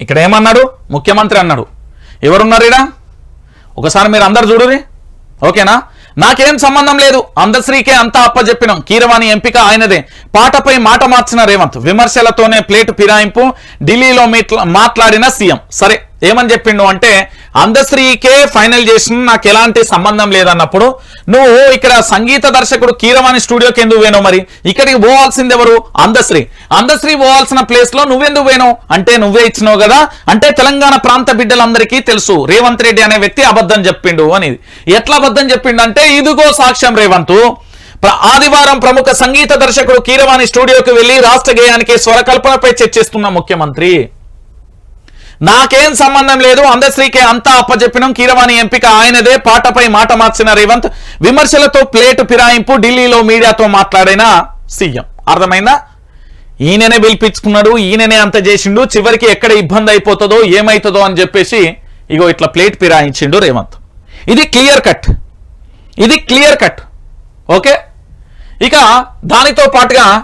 ఇక్కడ ఏమన్నాడు? ముఖ్యమంత్రి అన్నాడు. ఎవరున్నారు ఇడా ఒకసారి మీరు అందరు చూడురి ఓకేనా? నాకేం సంబంధం లేదు. అందశ్రీకే అంతా అప్పజెప్పినాం. కీరవాణి ఎంపిక ఆయనదే. పాటపై మాట మార్చిన రేవంత్. విమర్శలతోనే ప్లేటు ఫిరాయింపు ఢిల్లీలో మాట్లాడిన సీఎం. సరే. ఏమని చెప్పిండు అంటే అందశ్రీకే ఫైనల్ చేసిన నాకు ఎలాంటి సంబంధం లేదన్నప్పుడు నువ్వు ఇక్కడ సంగీత దర్శకుడు కీరవాణి స్టూడియోకి ఎందుకు పోయినావు మరి? ఇక్కడికి పోవాల్సింది ఎవరు? అందశ్రీ. అందశ్రీ పోవాల్సిన ప్లేస్లో నువ్వెందుకు పోయినావు? అంటే నువ్వే ఇచ్చినావు కదా? అంటే తెలంగాణ ప్రాంత బిడ్డలందరికీ తెలుసు రేవంత్ రెడ్డి అనే వ్యక్తి అబద్ధం చెప్పిండు అనేది. ఎట్లా అబద్ధం చెప్పిండు అంటే ఇదిగో సాక్ష్యం రేవంత్. ఆదివారం ప్రముఖ సంగీత దర్శకుడు కీరవాణి స్టూడియోకి వెళ్ళి రాష్ట్ర గేయానికి స్వరకల్పనపై చర్చిస్తున్న ముఖ్యమంత్రి. నాకేం సంబంధం లేదు. అందశ్రీకే అంతా అప్పజెప్పినం. కీరవాణి ఎంపిక ఆయనదే పాటపై మాట మార్చిన రేవంత్. విమర్శలతో ప్లేటు ఫిరాయింపు ఢిల్లీలో మీడియాతో మాట్లాడిన సీఎం. అర్థమైందా? ఈయననే పిలిపించుకున్నాడు ఈయననే అంత చేసిండు. చివరికి ఎక్కడ ఇబ్బంది అయిపోతుందో ఏమైతుందో అని చెప్పేసి ఇగో ఇట్లా ప్లేట్ ఫిరాయించిండు రేవంత్. ఇది క్లియర్ కట్. ఇది క్లియర్ కట్. ఓకే? ఇక దానితో పాటుగా